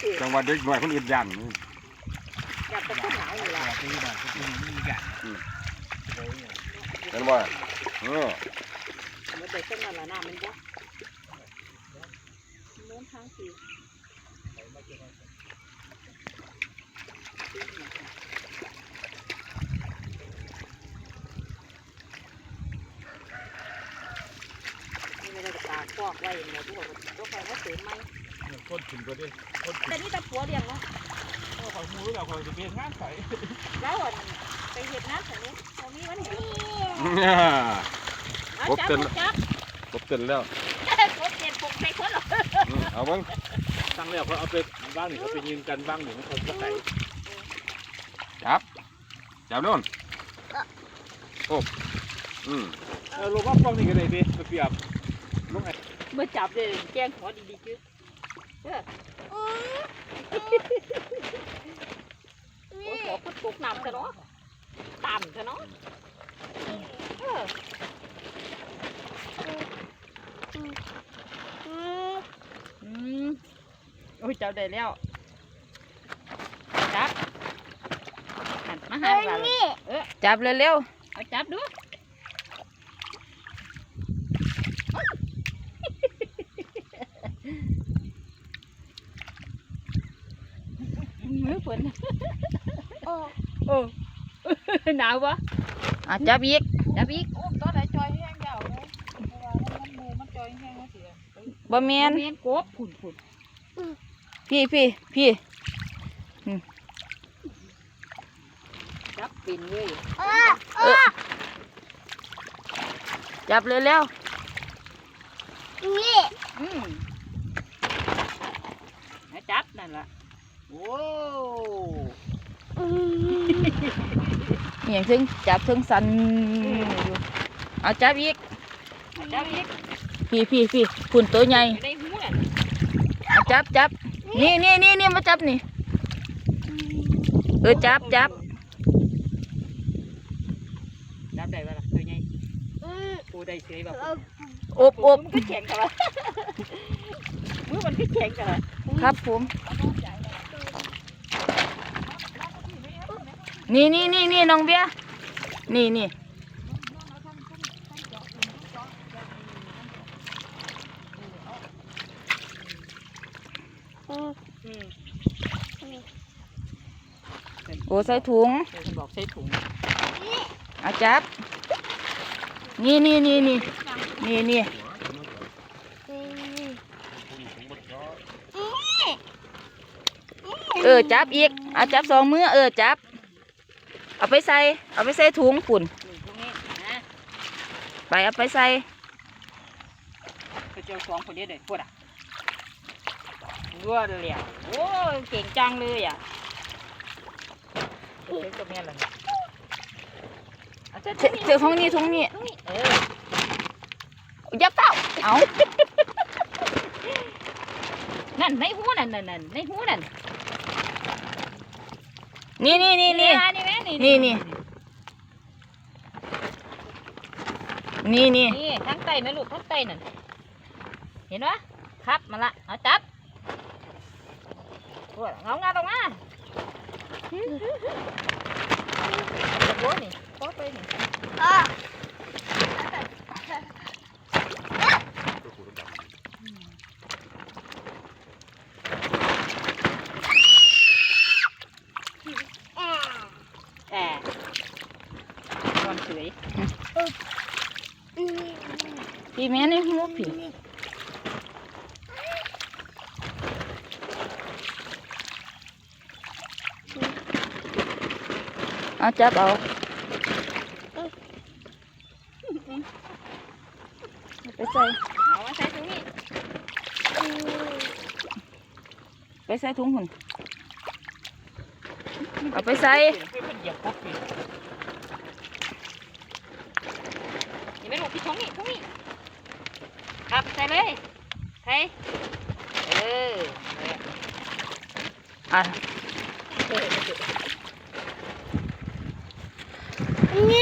สิจังหวัดเด็กหน่อยคนอื่นยันอยากจะขึ้นหนาวอยู่ละตีบ้านตีนี่กันเห็นบ่เออมันเด็กขึ้นมาละน้ำมันบ่โน้นทางสินี่ไม่ได้ตากฟอกไว้เนี่ยทุกคนก็ไปว่าเสริมไหม คนขึ้นก็ได้คนแต่นี่ตะปัวเลี้ยงเนาะเขาหูแล้วเขาจะเป็นงานใส่แล้วอะไปเห็ดน้ำแถวนี้ตรงนี้วันเห็นเนี่ยเอาครบจับเต็มจับครบเต็มแล้วครบเจ็ดปกใส่คนหรออืมเอาเบ้างตั้งแล้วเขาเอาไปบ้างนี่เขาไปยืนกันบ้างนี่เขาจะใส่จับจับโน่นโอ้อืมเออลงว่าป้องนี่ก็ได้ดิเปรียบลงไงเมื่อจับเลยแจ้งขอดีๆจื้อเออ โอ้ยขอพุดปลุกน้ำซะเนาะต่ำซะเนาะเอออืมโอ้ยจับได้แล้วจับหันมาหาเราเลยเออจับเร็วเอาจับดู มือฝนโอ้โอ้หนาวปะๆอะจับอีกจับอีกอุ้มตัวไหนจอยแห้งยาวเลยเพราะว่ามันหมูมันจอยแห้งมันเสียบ่แมนเมียนกบผุนผุนพี่พี่พี่จับปิ่นเลยเออจับเร็วอืมให้จับนั่นล่ะ โอ้ๆอหย่างถึงจับถึงสันอยู่เอาจับอีกเอาจับอีกพี่พี่พี่ฝุ่นตัวใหญ่อยู่ในหูนั่นเอาจับจับนี่นี่นี่นี่มาจับนี่เออจับจับจับได้ปะล่ะตัวใหญ่ปูได้เฉยแบบอบอบมันก็แข็งกันละมือมันก็แข็งกันละครับผม นี่นี่นี่นี่น้องเบียร์นี่นี่อืมโอ้ใส่ถุงเดี๋ยวฉันบอกใส่ถุงเอาจับ นี่นี่นี่นี่นี่นี่เออจับอีกเอาจับสองมือเออจับ เอาไปใส่ เอาไปใส่ถุงฝุ่นนี่ตรงนี้นะไปเอาไปใส่ไปเจอสองคนนี้เลยพูดอะรัวเลยอะโอ้ยเก่งจังเลยอะเฮ้ยตัวเมียอะไรเนี่ยเอาเจ้าเจอเจอของนี่ถุงนี่เอออย่าเป้าเอานั่นในหูนั่นนั่นนั่นในหูนั่นนี่นี่นี่นี่อะ นี่แม่นี่นี่นี่นี่นี่นี่ทั้งไตแม่ลูกทั้งไตนั่นเห็นปะครับมาละเอาจับโอ้ยเงางาตรงมาโอ้นี่โอ้ไปนี่ แอบนอน เฉยพี่แม่ในหูพี่เอาจับเอาไปใส่เอามาใส่ตรงนี้ไปใส่ถุงหุ่นเอาไปใส่ เพื่อนเหยียบครบปี นี่ ไม่รู้พี่ท้องนี่ท้องนี่ครับใส่เลยใส่เอออะนี่